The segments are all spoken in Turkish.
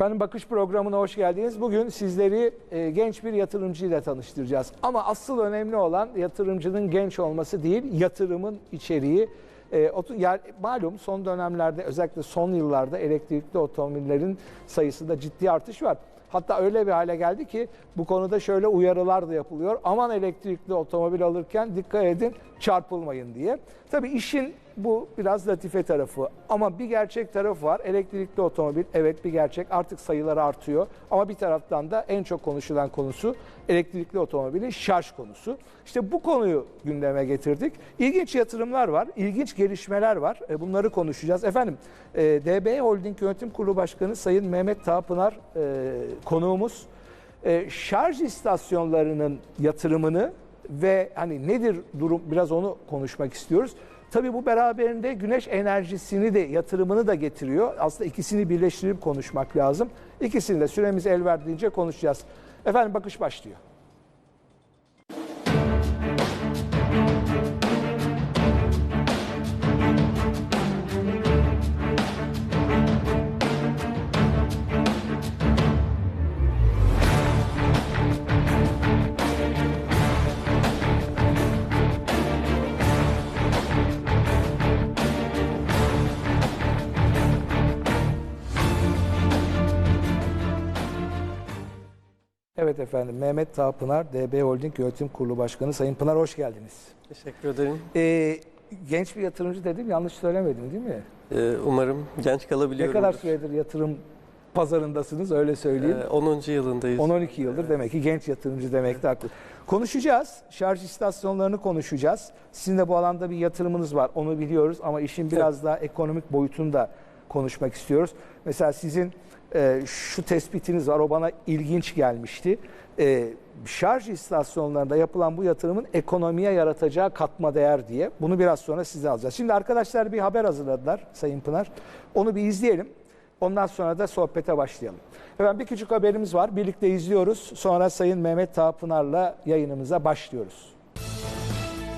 Efendim Bakış programına hoş geldiniz. Bugün sizleri e, genç bir yatırımcıyla tanıştıracağız. Ama asıl önemli olan yatırımcının genç olması değil, yatırımın içeriği. E, otu- yani malum son dönemlerde özellikle son yıllarda elektrikli otomobillerin sayısında ciddi artış var. Hatta öyle bir hale geldi ki bu konuda şöyle uyarılar da yapılıyor. Aman elektrikli otomobil alırken dikkat edin çarpılmayın diye. Tabii işin bu biraz latife tarafı ama bir gerçek tarafı var. Elektrikli otomobil evet bir gerçek artık sayıları artıyor ama bir taraftan da en çok konuşulan konusu elektrikli otomobilin şarj konusu. İşte bu konuyu gündeme getirdik. İlginç yatırımlar var, ilginç gelişmeler var. E, Bunları konuşacağız. Efendim e, DB Holding Yönetim Kurulu Başkanı Sayın Mehmet Tağpınar e, konuğumuz. Şarj istasyonlarının yatırımını ve hani nedir durum biraz onu konuşmak istiyoruz. Tabii bu beraberinde güneş enerjisini de yatırımını da getiriyor. Aslında ikisini birleştirip konuşmak lazım. İkisini de süremiz el verdiğince konuşacağız. Efendim bakış başlıyor. Evet efendim Mehmet Tağpınar, DB Holding Yönetim Kurulu Başkanı. Sayın Pınar hoş geldiniz. Teşekkür ederim. Ee, genç bir yatırımcı dedim yanlış söylemedim değil mi? Ee, umarım genç Ne kalabiliyorum. kadar süredir yatırım pazarındasınız öyle söyleyeyim. 10. yılındayız. 10-12 yıldır demek ki genç yatırımcı demek de haklı. Konuşacağız. Şarj istasyonlarını konuşacağız. Sizin de bu alanda bir yatırımınız var. Onu biliyoruz ama işin biraz daha ekonomik boyutunu da konuşmak istiyoruz. Mesela sizin e, şu tespitiniz var. O bana ilginç gelmişti. E, şarj istasyonlarında yapılan bu yatırımın ekonomiye yaratacağı katma değer diye. Bunu biraz sonra size alacağız. Şimdi arkadaşlar bir haber hazırladılar Sayın Pınar. Onu bir izleyelim. Ondan sonra da sohbete başlayalım. Hemen bir küçük haberimiz var. Birlikte izliyoruz. Sonra Sayın Mehmet Tağpınar'la yayınımıza başlıyoruz.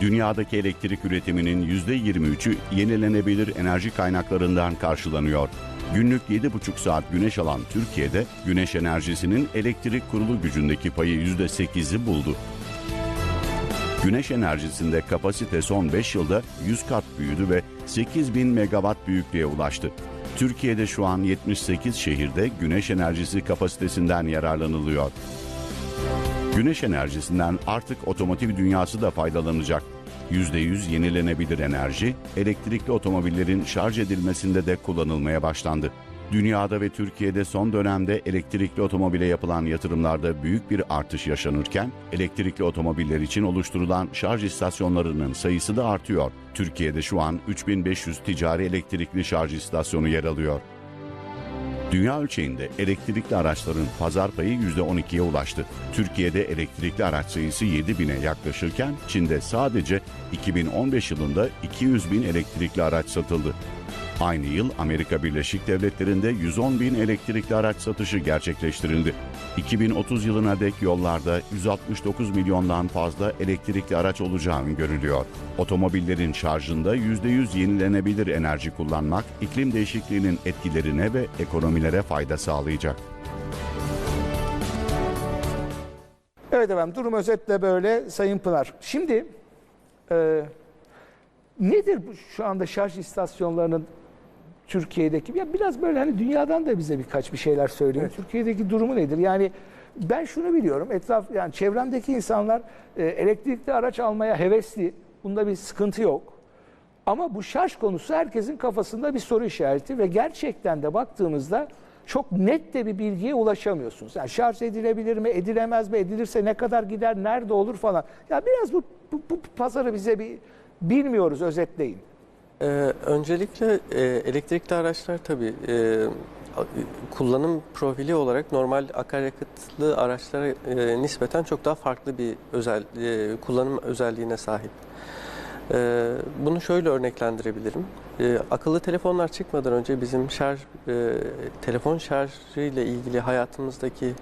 Dünyadaki elektrik üretiminin %23'ü yenilenebilir enerji kaynaklarından karşılanıyor. Günlük 7,5 saat güneş alan Türkiye'de güneş enerjisinin elektrik kurulu gücündeki payı %8'i buldu. Güneş enerjisinde kapasite son 5 yılda 100 kat büyüdü ve 8000 megawatt büyüklüğe ulaştı. Türkiye'de şu an 78 şehirde güneş enerjisi kapasitesinden yararlanılıyor. Güneş enerjisinden artık otomotiv dünyası da faydalanacak. %100 yenilenebilir enerji, elektrikli otomobillerin şarj edilmesinde de kullanılmaya başlandı. Dünyada ve Türkiye'de son dönemde elektrikli otomobile yapılan yatırımlarda büyük bir artış yaşanırken, elektrikli otomobiller için oluşturulan şarj istasyonlarının sayısı da artıyor. Türkiye'de şu an 3500 ticari elektrikli şarj istasyonu yer alıyor. Dünya ölçeğinde elektrikli araçların pazar payı %12'ye ulaştı. Türkiye'de elektrikli araç sayısı 7 bine yaklaşırken Çin'de sadece 2015 yılında 200 bin elektrikli araç satıldı. Aynı yıl Amerika Birleşik Devletleri'nde 110 bin elektrikli araç satışı gerçekleştirildi. 2030 yılına dek yollarda 169 milyondan fazla elektrikli araç olacağı öngörülüyor. Otomobillerin şarjında %100 yenilenebilir enerji kullanmak iklim değişikliğinin etkilerine ve ekonomilere fayda sağlayacak. Evet efendim durum özetle böyle Sayın Pınar. Şimdi e, nedir şu anda şarj istasyonlarının Türkiye'deki ya biraz böyle hani dünyadan da bize birkaç bir şeyler söyleyin. Türkiye'deki durumu nedir? Yani ben şunu biliyorum. Etraf yani çevremdeki insanlar e, elektrikli araç almaya hevesli. Bunda bir sıkıntı yok. Ama bu şarj konusu herkesin kafasında bir soru işareti ve gerçekten de baktığımızda çok net de bir bilgiye ulaşamıyorsunuz. Yani şarj edilebilir mi, edilemez mi, edilirse ne kadar gider, nerede olur falan. Ya biraz bu, bu, bu pazarı bize bir bilmiyoruz özetleyin. Ee, öncelikle e, elektrikli araçlar tabii e, kullanım profili olarak normal akaryakıtlı araçlara e, nispeten çok daha farklı bir özel e, kullanım özelliğine sahip. E, bunu şöyle örneklendirebilirim. E, akıllı telefonlar çıkmadan önce bizim şarj e, telefon şarjı ile ilgili hayatımızdaki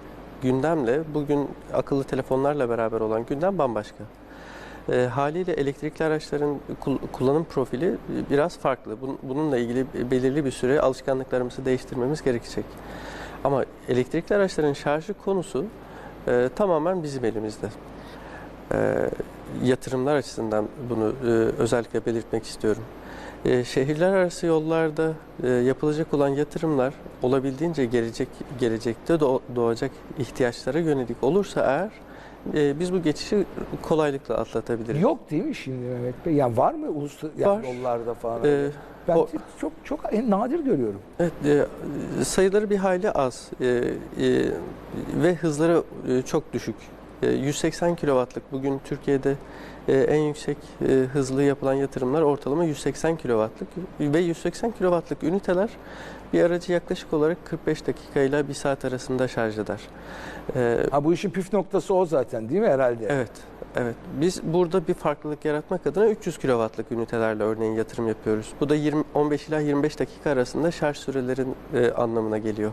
gündemle bugün akıllı telefonlarla beraber olan gündem bambaşka. E, haliyle elektrikli araçların kul- kullanım profili e, biraz farklı. Bun- Bununla ilgili belirli bir süre alışkanlıklarımızı değiştirmemiz gerekecek. Ama elektrikli araçların şarjı konusu e, tamamen bizim elimizde. E, yatırımlar açısından bunu e, özellikle belirtmek istiyorum. E, şehirler arası yollarda e, yapılacak olan yatırımlar olabildiğince gelecek gelecekte doğ- doğacak ihtiyaçlara yönelik olursa eğer e, biz bu geçişi kolaylıkla atlatabiliriz. Yok değil mi şimdi Mehmet Bey? Yani var mı ulus yani Var. yollarda falan? E, ben o- çok çok nadir görüyorum. Evet, e, sayıları bir hayli az e, e, ve hızları e, çok düşük. E, 180 kW'lık bugün Türkiye'de e, en yüksek e, hızlı yapılan yatırımlar ortalama 180 kW'lık ve 180 kW'lık üniteler bir aracı yaklaşık olarak 45 dakika ile 1 saat arasında şarj eder. E, Ha bu işin püf noktası o zaten değil mi herhalde? Evet, evet. Biz burada bir farklılık yaratmak adına 300 kW'lık ünitelerle örneğin yatırım yapıyoruz. Bu da 20, 15 ila 25 dakika arasında şarj sürelerin e, anlamına geliyor.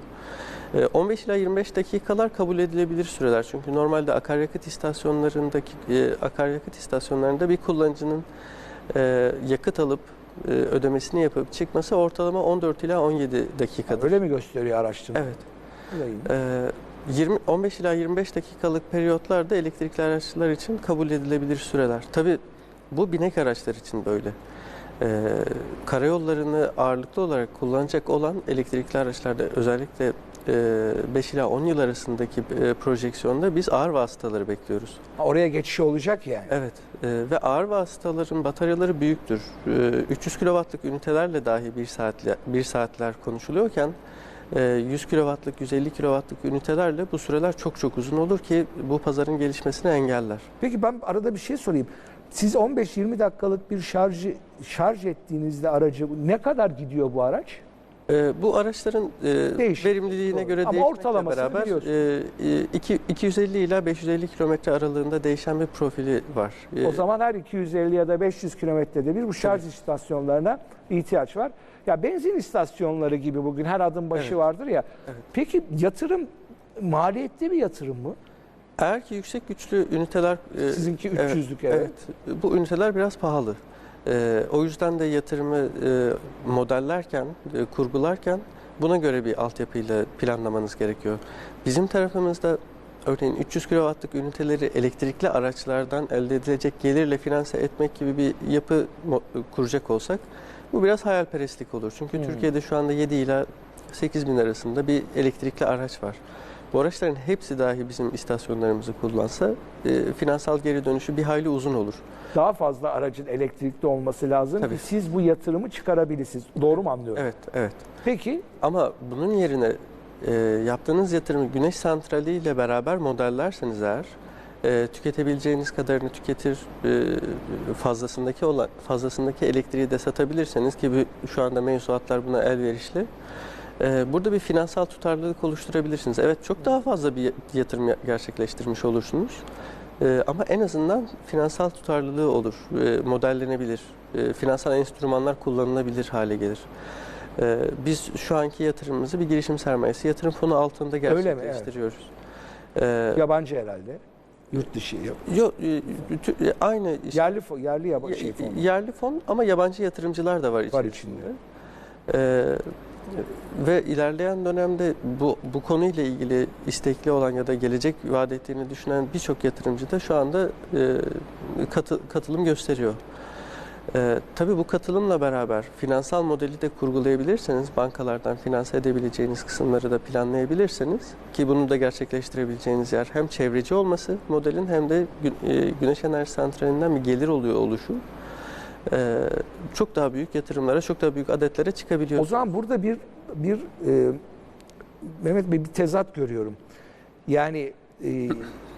E, 15 ila 25 dakikalar kabul edilebilir süreler. Çünkü normalde akaryakıt istasyonlarındaki e, akaryakıt istasyonlarında bir kullanıcının e, yakıt alıp e, ödemesini yapıp çıkması ortalama 14 ila 17 Ha, dakikadır. Öyle mi gösteriyor araştırma? Evet. Öyleyim. Ee, 20 15 ila 25 dakikalık periyotlarda elektrikli araçlar için kabul edilebilir süreler. Tabii bu binek araçlar için böyle. Ee, karayollarını ağırlıklı olarak kullanacak olan elektrikli araçlarda özellikle 5 ila 10 yıl arasındaki e, projeksiyonda biz ağır vasıtaları bekliyoruz. Oraya geçiş olacak yani. Evet e, ve ağır vasıtaların bataryaları büyüktür. E, 300 kW'lık ünitelerle dahi bir saatle bir saatler konuşuluyorken e, 100 kW'lık 150 kW'lık ünitelerle bu süreler çok çok uzun olur ki bu pazarın gelişmesini engeller. Peki ben arada bir şey sorayım. Siz 15-20 dakikalık bir şarjı şarj ettiğinizde aracı ne kadar gidiyor bu araç? E, bu araçların e, Değişik. verimliliğine Doğru. göre Ama değişmekle ortalamasını beraber e, e, iki- 250 ila 550 kilometre aralığında değişen bir profili var. E, O zaman her 250 ya da 500 kilometrede bir bu şarj istasyonlarına ihtiyaç var. Ya benzin istasyonları gibi bugün her adım başı vardır ya. Peki yatırım maliyetli bir yatırım mı? Eğer ki yüksek güçlü üniteler e, Sizinki evet, 300'lük evet. Evet, bu üniteler biraz pahalı. Ee, o yüzden de yatırımı e, modellerken, e, kurgularken buna göre bir altyapıyla planlamanız gerekiyor. Bizim tarafımızda örneğin 300 kW'lık üniteleri elektrikli araçlardan elde edilecek gelirle finanse etmek gibi bir yapı mo- kuracak olsak bu biraz hayalperestlik olur. Çünkü Hmm. Türkiye'de şu anda 7 ila 8 bin arasında bir elektrikli araç var. Bu araçların hepsi dahi bizim istasyonlarımızı kullansa e, finansal geri dönüşü bir hayli uzun olur. Daha fazla aracın elektrikli olması lazım Tabii. ki siz bu yatırımı çıkarabilirsiniz. Doğru mu anlıyorum? Evet, evet. Peki Ama bunun yerine e, yaptığınız yatırımı güneş santrali ile beraber modellerseniz eğer e, tüketebileceğiniz kadarını tüketir e, fazlasındaki olan fazlasındaki elektriği de satabilirseniz ki bu, şu anda mevzuatlar buna elverişli. E, burada bir finansal tutarlılık oluşturabilirsiniz. Evet çok daha fazla bir yatırım ya- gerçekleştirmiş olursunuz. E, ama en azından finansal tutarlılığı olur, e, modellenebilir, e, finansal enstrümanlar kullanılabilir hale gelir. Ee, biz şu anki yatırımımızı bir girişim sermayesi yatırım fonu altında Öyle mi? Evet. gerçekleştiriyoruz. Ee, yabancı herhalde. Yurt dışı. yok, e, tü- e, aynı işte, Yerli fo- yerli yabancı şey ye- fonu. yerli fon ama yabancı yatırımcılar da var içinde. Var içinde. Ee, ve ilerleyen dönemde bu bu konuyla ilgili istekli olan ya da gelecek vaat ettiğini düşünen birçok yatırımcı da şu anda e, katı- katılım gösteriyor. Ee, tabii bu katılımla beraber finansal modeli de kurgulayabilirseniz, bankalardan finanse edebileceğiniz kısımları da planlayabilirseniz ki bunu da gerçekleştirebileceğiniz yer hem çevreci olması modelin hem de gü- e, güneş enerji santralinden bir gelir oluyor oluşu e, çok daha büyük yatırımlara, çok daha büyük adetlere çıkabiliyor. O zaman burada bir bir e, Mehmet Bey bir tezat görüyorum. Yani e,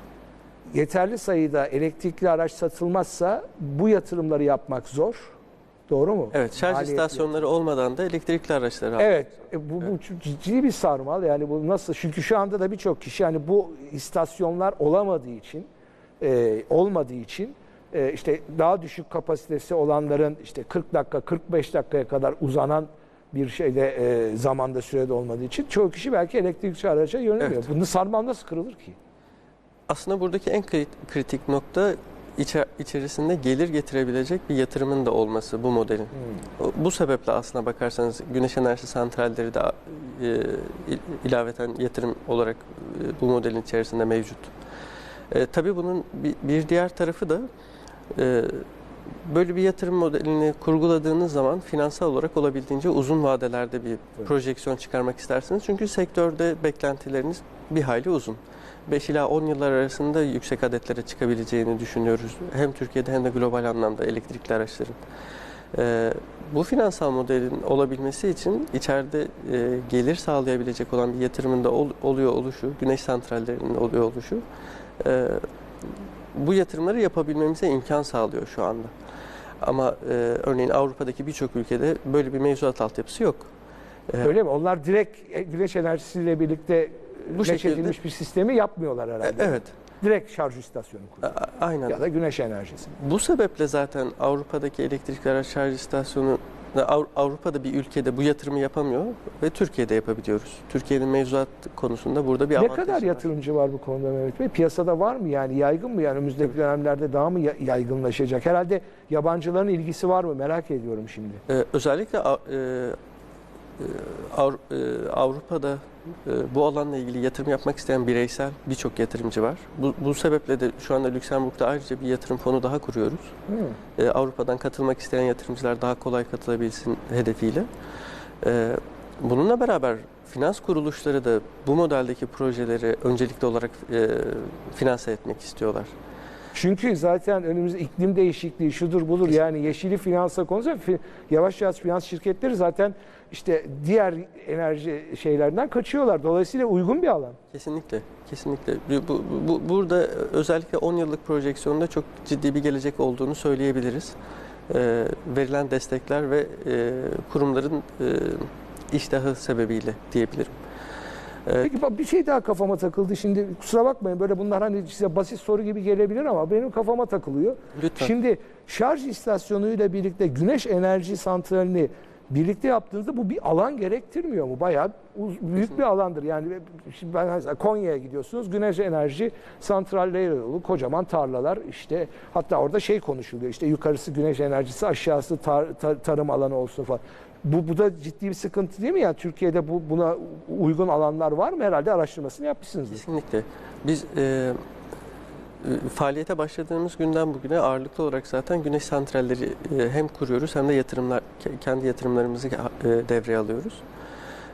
yeterli sayıda elektrikli araç satılmazsa bu yatırımları yapmak zor. Doğru mu? Evet, şarj Maliyetli. istasyonları olmadan da elektrikli araçları al- Evet, e, bu, bu çok ciddi bir sarmal. Yani bu nasıl? Çünkü şu anda da birçok kişi yani bu istasyonlar olamadığı için, e, olmadığı için e, işte daha düşük kapasitesi olanların işte 40 dakika, 45 dakikaya kadar uzanan bir şeyde e, zamanda sürede olmadığı için çoğu kişi belki elektrikli araca yöneliyor. Evet. Bunun sarmal nasıl kırılır ki? Aslında buradaki en kri- kritik nokta içe- içerisinde gelir getirebilecek bir yatırımın da olması bu modelin. O- Bu sebeple aslına bakarsanız güneş enerji santralleri de e, il- ilaveten yatırım olarak e, bu modelin içerisinde mevcut. E, tabii bunun bir, bir diğer tarafı da böyle bir yatırım modelini kurguladığınız zaman finansal olarak olabildiğince uzun vadelerde bir projeksiyon çıkarmak istersiniz. Çünkü sektörde beklentileriniz bir hayli uzun. 5 ila 10 yıllar arasında yüksek adetlere çıkabileceğini düşünüyoruz. Hem Türkiye'de hem de global anlamda elektrikli araçların. Ee, bu finansal modelin olabilmesi için içeride e, gelir sağlayabilecek olan bir yatırımın da ol- oluyor oluşu, güneş santrallerinin oluyor oluşu e, bu yatırımları yapabilmemize imkan sağlıyor şu anda. Ama e, örneğin Avrupa'daki birçok ülkede böyle bir mevzuat altyapısı yok. E, Öyle mi? Onlar direkt e, güneş enerjisiyle birlikte Bu şekilde- bir sistemi yapmıyorlar herhalde. e, evet, Direkt şarj istasyonu kuruyorlar. aynen. Ya da güneş enerjisi. Bu sebeple zaten Avrupa'daki elektrikli araç şarj istasyonu Avrupa'da bir ülkede bu yatırımı yapamıyor ve Türkiye'de yapabiliyoruz. Türkiye'nin mevzuat konusunda burada bir Ne avantajı kadar var. yatırımcı var bu konuda Mehmet Bey? Piyasada var mı yani yaygın mı yani önümüzdeki dönemlerde daha mı ya- yaygınlaşacak? Herhalde yabancıların ilgisi var mı merak ediyorum şimdi. Ee, özellikle e, Avrupa'da e, bu alanla ilgili yatırım yapmak isteyen bireysel birçok yatırımcı var. Bu, bu sebeple de şu anda Lüksemburg'da ayrıca bir yatırım fonu daha kuruyoruz. Hı. E, Avrupa'dan katılmak isteyen yatırımcılar daha kolay katılabilsin hedefiyle. E, bununla beraber finans kuruluşları da bu modeldeki projeleri öncelikli olarak e, finanse etmek istiyorlar. Çünkü zaten önümüzde iklim değişikliği şudur budur yani yeşili finansa konusunda fi- yavaş yavaş finans şirketleri zaten işte diğer enerji şeylerden kaçıyorlar. Dolayısıyla uygun bir alan. Kesinlikle, kesinlikle. Bu, bu- bu- burada özellikle 10 yıllık projeksiyonda çok ciddi bir gelecek olduğunu söyleyebiliriz. E, verilen destekler ve e, kurumların e, iştahı sebebiyle diyebilirim. E, Peki bak bir şey daha kafama takıldı. Şimdi kusura bakmayın böyle bunlar hani size basit soru gibi gelebilir ama benim kafama takılıyor. lütfen. Şimdi şarj istasyonuyla birlikte güneş enerji santralini birlikte yaptığınızda bu bir alan gerektirmiyor mu? Bayağı uz- büyük bir alandır. Yani şimdi ben Konya'ya gidiyorsunuz. Güneş enerji santralleri dolu kocaman tarlalar işte hatta orada şey konuşuluyor. işte yukarısı güneş enerjisi, aşağısı tar- tar- tarım alanı olsun falan. Bu, bu da ciddi bir sıkıntı değil mi? Yani Türkiye'de bu buna uygun alanlar var mı? Herhalde araştırmasını yapmışsınızdır. Kesinlikle. Biz e, faaliyete başladığımız günden bugüne ağırlıklı olarak zaten güneş santralleri e, hem kuruyoruz hem de yatırımlar ke- kendi yatırımlarımızı e, devreye alıyoruz.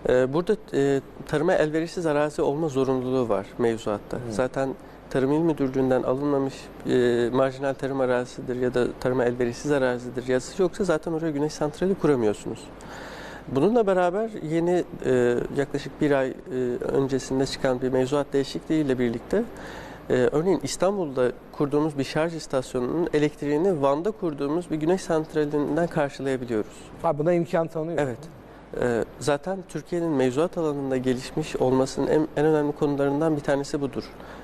E, burada e, tarıma elverişsiz arazi olma zorunluluğu var mevzuatta. Zaten Tarım İl Müdürlüğü'nden alınmamış e, marjinal tarım arazisidir ya da tarıma elverişsiz arazidir yazısı yoksa zaten oraya güneş santrali kuramıyorsunuz. Bununla beraber yeni e, yaklaşık bir ay e, öncesinde çıkan bir mevzuat değişikliğiyle birlikte e, örneğin İstanbul'da kurduğumuz bir şarj istasyonunun elektriğini Van'da kurduğumuz bir güneş santralinden karşılayabiliyoruz. Ha, buna imkan tanıyor. Evet. E, zaten Türkiye'nin mevzuat alanında gelişmiş olmasının en, en önemli konularından bir tanesi budur.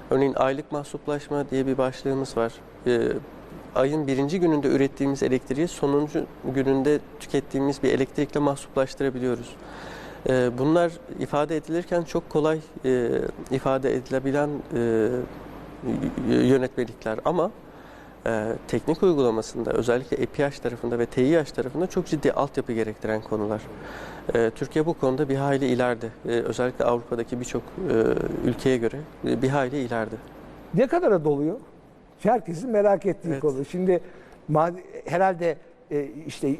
Örneğin aylık mahsuplaşma diye bir başlığımız var. E, ayın birinci gününde ürettiğimiz elektriği sonuncu gününde tükettiğimiz bir elektrikle mahsuplaştırabiliyoruz. E, bunlar ifade edilirken çok kolay e, ifade edilebilen e, yönetmelikler ama e, teknik uygulamasında özellikle EPH tarafında ve TİH tarafında çok ciddi altyapı gerektiren konular. E, Türkiye bu konuda bir hayli ileride. E, özellikle Avrupa'daki birçok e, ülkeye göre e, bir hayli ileride. Ne kadara doluyor? Herkesin merak ettiği Evet. konu. Şimdi herhalde işte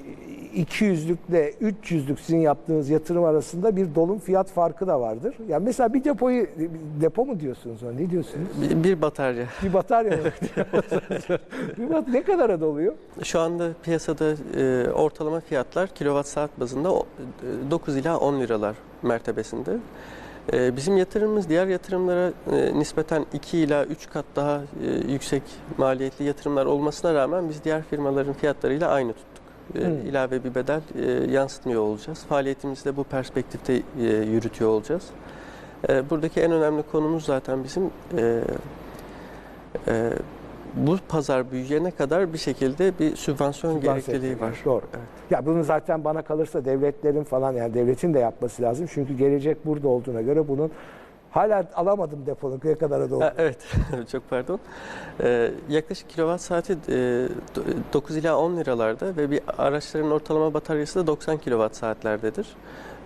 200'lükle 300'lük sizin yaptığınız yatırım arasında bir dolum fiyat farkı da vardır. Yani mesela bir depoyu depo mu diyorsunuz ona? Ne diyorsunuz? Bir, bir batarya. Bir batarya bir bat ne kadara doluyor? Şu anda piyasada e, ortalama fiyatlar kilowatt saat bazında o- e, 9 ila 10 liralar mertebesinde. E, bizim yatırımımız diğer yatırımlara e, nispeten 2 ila 3 kat daha e, yüksek maliyetli yatırımlar olmasına rağmen biz diğer firmaların fiyatlarıyla aynı tuttuk. E, Hmm. ilave bir bedel e, yansıtmıyor olacağız. Faaliyetimizi de bu perspektifte yürütüyor olacağız. Buradaki en önemli konumuz zaten bizim bu pazar büyüyene kadar bir şekilde bir sübvansiyon gerekliliği var. Doğru. Evet. Ya bunu zaten bana kalırsa devletlerin falan yani devletin de yapması lazım. Çünkü gelecek burada olduğuna göre bunun Hala alamadım depolu ne kadara doğru. Ha, evet, çok pardon. Ee, yaklaşık kilowatt saati e, do- 9 ila 10 liralarda ve bir araçların ortalama bataryası da 90 kilowatt saatlerdedir.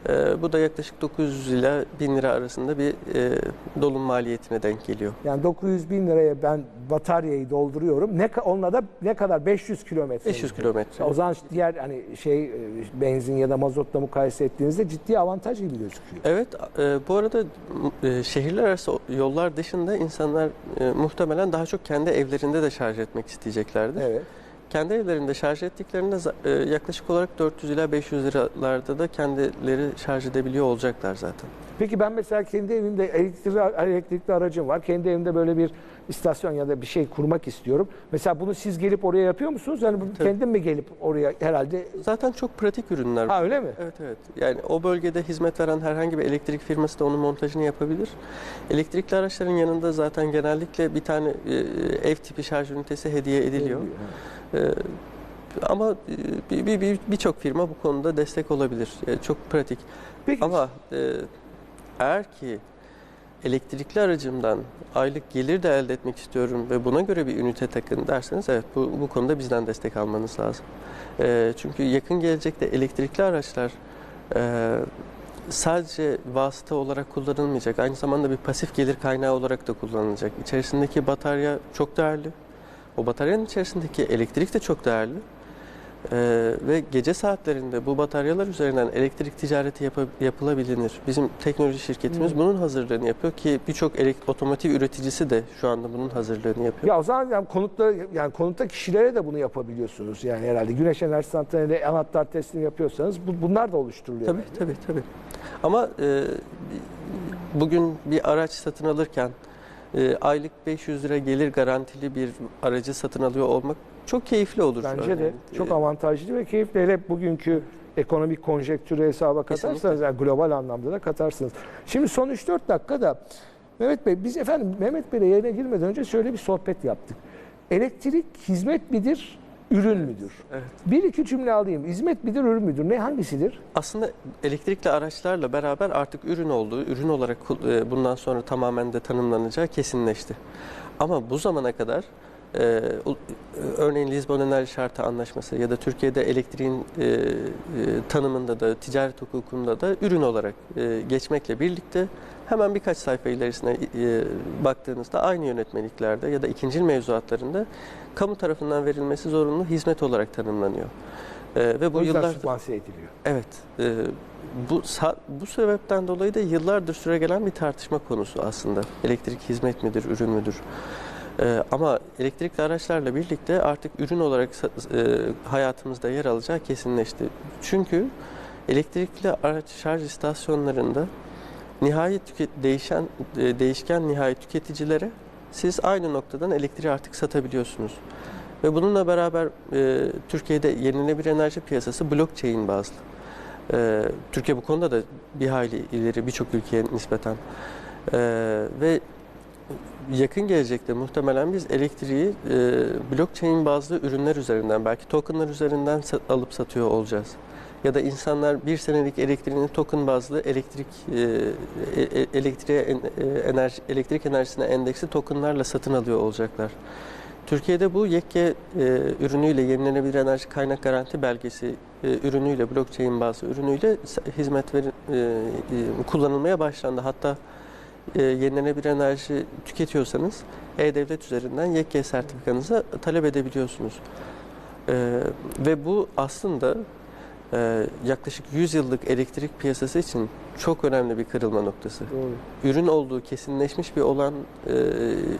Ee, bu da yaklaşık 900 ila 1000 lira arasında bir e, dolum maliyetine denk geliyor. Yani 900 bin liraya ben bataryayı dolduruyorum. Ne ka- onunla da ne kadar 500 kilometre. 500 kilometre. O zaman diğer hani şey e, benzin ya da mazotla mukayese ettiğinizde ciddi avantaj gibi gözüküyor. Evet, e, bu arada e, şehirler arası yollar dışında insanlar e, muhtemelen daha çok kendi evlerinde de şarj etmek isteyeceklerdir. Evet. Kendi evlerinde şarj ettiklerinde e, yaklaşık olarak 400 ila 500 liralarda da kendileri şarj edebiliyor olacaklar zaten. Peki ben mesela kendi evimde elektrikli, elektrikli aracım var. Kendi evimde böyle bir istasyon ya da bir şey kurmak istiyorum. Mesela bunu siz gelip oraya yapıyor musunuz? Yani Tabii. kendim mi gelip oraya herhalde? Zaten çok pratik ürünler. Ha öyle mi? Evet evet. Yani o bölgede hizmet veren herhangi bir elektrik firması da onun montajını yapabilir. Elektrikli araçların yanında zaten genellikle bir tane e, ev tipi şarj ünitesi hediye ediliyor. E, ama e, bir- bir- bir- birçok firma bu konuda destek olabilir. E, çok pratik. Peki Ama e, eğer ki elektrikli aracımdan aylık gelir de elde etmek istiyorum ve buna göre bir ünite takın derseniz evet bu, bu konuda bizden destek almanız lazım. E, çünkü yakın gelecekte elektrikli araçlar e, sadece vasıta olarak kullanılmayacak. Aynı zamanda bir pasif gelir kaynağı olarak da kullanılacak. İçerisindeki batarya çok değerli. O bataryanın içerisindeki elektrik de çok değerli. Ee, ve gece saatlerinde bu bataryalar üzerinden elektrik ticareti yapı- yapılabilir. Bizim teknoloji şirketimiz Hmm. bunun hazırlığını yapıyor ki birçok elek- otomotiv üreticisi de şu anda bunun hazırlığını yapıyor. Ya o zaman yani konutta yani konutta kişilere de bunu yapabiliyorsunuz yani herhalde. Güneş enerji santraliyle anahtar teslim yapıyorsanız bu, bunlar da oluşturuluyor. Tabii tabii tabii. Ama e, bugün bir araç satın alırken e, aylık 500 lira gelir garantili bir aracı satın alıyor olmak çok keyifli olur. Bence de örneğin. çok E, avantajlı ve keyifli. Hele bugünkü ekonomik konjektürü hesaba katarsanız yani global anlamda da katarsınız. Şimdi son 3-4 dakikada Mehmet Bey biz efendim Mehmet Bey'le yayına girmeden önce şöyle bir sohbet yaptık. Elektrik hizmet midir, ürün müdür? Evet. Bir iki cümle alayım. Hizmet midir, ürün müdür? Ne hangisidir? Aslında elektrikli araçlarla beraber artık ürün olduğu, ürün olarak e, bundan sonra tamamen de tanımlanacağı kesinleşti. Ama bu zamana kadar e, u- örneğin Lizbon Enerji Şartı Anlaşması ya da Türkiye'de elektriğin e, e, tanımında da ticaret hukukunda da ürün olarak e, geçmekle birlikte hemen birkaç sayfa ilerisine e, baktığınızda aynı yönetmeliklerde ya da ikincil mevzuatlarında kamu tarafından verilmesi zorunlu hizmet olarak tanımlanıyor. E, ve bu yıllardır sübvanse ediliyor. Evet. e, bu bu sebepten dolayı da yıllardır süregelen bir tartışma konusu aslında. Elektrik hizmet midir, ürün müdür? E, ama elektrikli araçlarla birlikte artık ürün olarak e, hayatımızda yer alacağı kesinleşti. Çünkü elektrikli araç şarj istasyonlarında nihai değişen e, değişken nihai tüketicilere siz aynı noktadan elektriği artık satabiliyorsunuz. Ve bununla beraber e, Türkiye'de yenilenebilir enerji piyasası blockchain bazlı. E, Türkiye bu konuda da bir hayli ileri birçok ülkeye nispeten. E, ve yakın gelecekte muhtemelen biz elektriği e, blockchain bazlı ürünler üzerinden belki tokenlar üzerinden alıp satıyor olacağız. Ya da insanlar bir senelik elektriğini token bazlı elektrik e, e, e- elektriğe e, enerji elektrik enerjisine endeksli tokenlarla satın alıyor olacaklar. Türkiye'de bu yekke e, ürünüyle yenilenebilir enerji kaynak garanti belgesi e, ürünüyle blockchain bazlı ürünüyle hizmet veri, e, e, kullanılmaya başlandı. Hatta e, yenilenebilir enerji tüketiyorsanız e-devlet üzerinden yekke sertifikanızı talep edebiliyorsunuz. E, ve bu aslında e, yaklaşık 100 yıllık elektrik piyasası için çok önemli bir kırılma noktası Doğru. ürün olduğu kesinleşmiş bir olan e,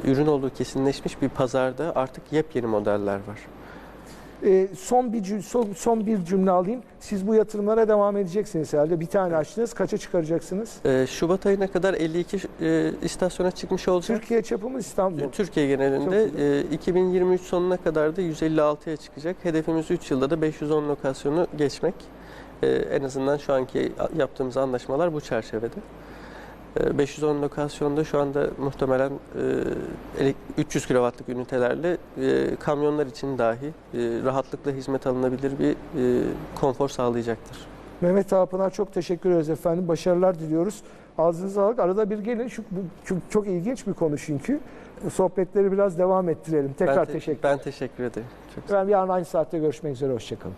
ürün olduğu kesinleşmiş bir pazarda artık yepyeni modeller var. Ee, son bir cüm- son, son bir cümle alayım. Siz bu yatırımlara devam edeceksiniz herhalde. Bir tane açtınız. Kaça çıkaracaksınız? E, Şubat ayına kadar 52 e, istasyona çıkmış olacak. Türkiye çapı mı İstanbul? mu? Türkiye genelinde e, 2023 sonuna kadar da 156'ya çıkacak. Hedefimiz 3 yılda da 510 lokasyonu geçmek. E, en azından şu anki yaptığımız anlaşmalar bu çerçevede. E, 510 lokasyonda şu anda muhtemelen e, ele- 300 kW'lık ünitelerle e, kamyonlar için dahi e, rahatlıkla hizmet alınabilir bir e, konfor sağlayacaktır. Mehmet Ağapınar çok teşekkür ederiz efendim. Başarılar diliyoruz. Ağzınıza sağlık. Arada bir gelin. Şu, bu, çok, çok ilginç bir konu çünkü. Sohbetleri biraz devam ettirelim. Tekrar ben te- teşekkür Ben teşekkür ederim. Çok Ben yarın aynı saatte görüşmek üzere. Hoşçakalın.